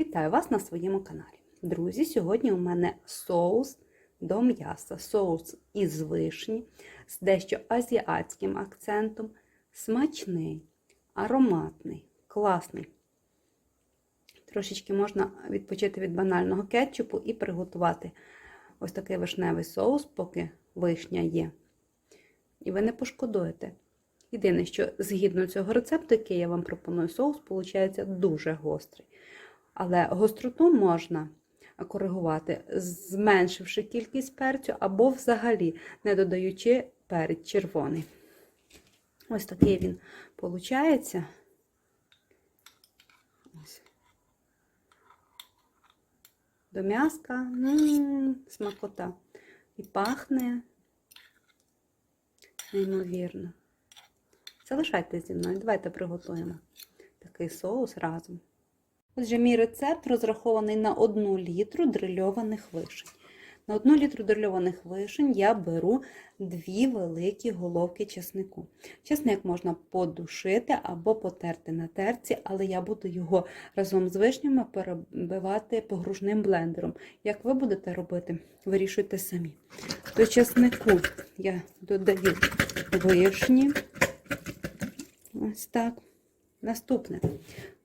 Вітаю вас на своєму каналі. Друзі, сьогодні у мене соус до м'яса. Соус із вишні з дещо азіатським акцентом. Смачний, ароматний, класний. Трошечки можна відпочити від банального кетчупу і приготувати ось такий вишневий соус, поки вишня є. І ви не пошкодуєте. Єдине, що згідно цього рецепту, який я вам пропоную, соус, виходить дуже гострий. Але гостроту можна коригувати, зменшивши кількість перцю, або взагалі не додаючи перець червоний. Ось такий він виходить. До м'яска м-м, смакота. І пахне неймовірно. Залишайтесь зі мною, давайте приготуємо такий соус разом. Отже, мій рецепт розрахований на 1 літру дрильованих вишень. На 1 літру дрильованих вишень я беру 2 великі головки чеснику. Чесник можна подушити або потерти на терці, але я буду його разом з вишнями перебивати погружним блендером. Як ви будете робити, вирішуйте самі. До чеснику я додаю вишні. Ось так. Наступне.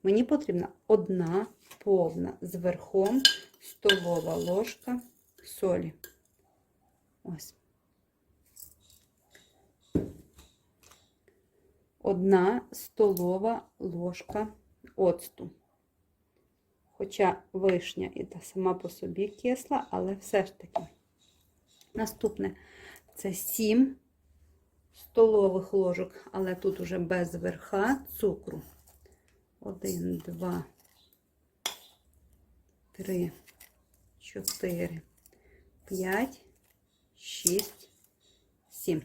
Мені потрібна одна повна з верхом столова ложка солі. Ось. Одна столова ложка оцту. Хоча вишня і та сама по собі кисла, але все ж таки. Наступне це 7 столових ложок, але тут уже без верха цукру. 1, 2, 3, 4, 5, 6, 7.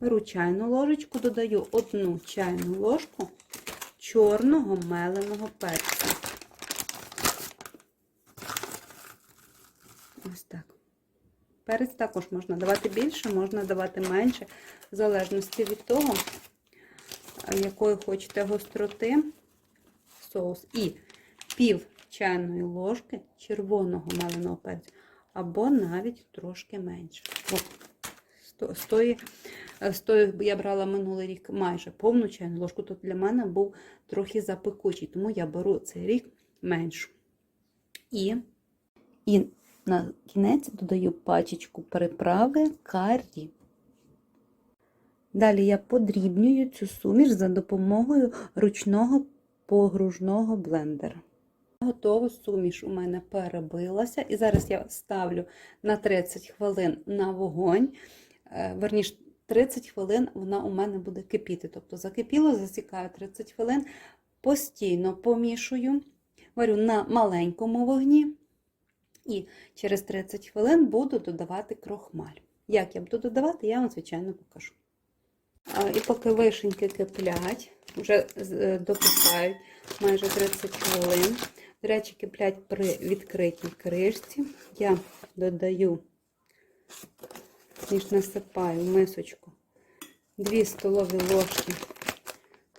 Беру чайну ложечку, додаю одну чайну ложку чорного меленого перцю. Ось так. Перець також можна давати більше, можна давати менше, в залежності від того, якої хочете гостроти соус. І пів чайної ложки червоного меленого перцю, або навіть трошки менше. О, з тої, з тої я брала минулий рік майже повну чайну ложку, тут для мене був трохи запекучий, тому я беру цей рік меншу. І, і на кінець додаю пачечку приправи карі. Далі я подрібнюю цю суміш за допомогою ручного погружного блендера. Готова суміш у мене перебилася, і зараз я ставлю на 30 хвилин на вогонь. Верніше, 30 хвилин вона у мене буде кипіти. Тобто закипіло, засікаю 30 хвилин, постійно помішую, варю на маленькому вогні. І через 30 хвилин буду додавати крохмаль. Як я буду додавати, я вам, звичайно, покажу. І поки вишеньки киплять, вже докипають майже 30 хвилин. До речі, киплять при відкритій кришці. Я додаю, ніж насипаю в мисочку 2 столові ложки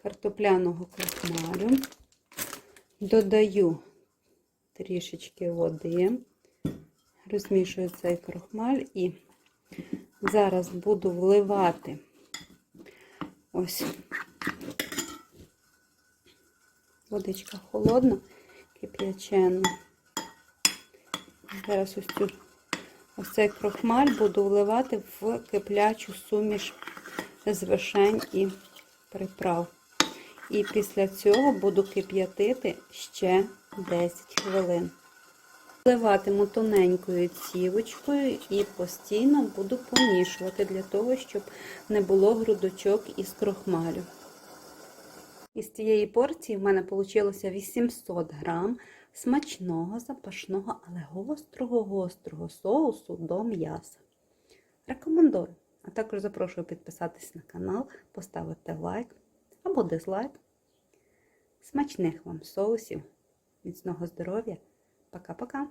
картопляного крохмалю, додаю трішечки води, розмішую цей крохмаль і зараз буду вливати ось водичка холодна, кип'ячена. Зараз ось цю ось цей крохмаль буду вливати в киплячу суміш з вишень і приправ. І після цього буду кип'ятити ще 10 хвилин. Вливатиму тоненькою цівочкою і постійно буду помішувати для того, щоб не було грудочок із крохмалю. Із цієї порції в мене вийшло 800 грам смачного, запашного, але гострого-гострого соусу до м'яса. Рекомендую. А також запрошую підписатись на канал, поставити лайк або дизлайк. Смачних вам соусів, міцного здоров'я! Пока-пока!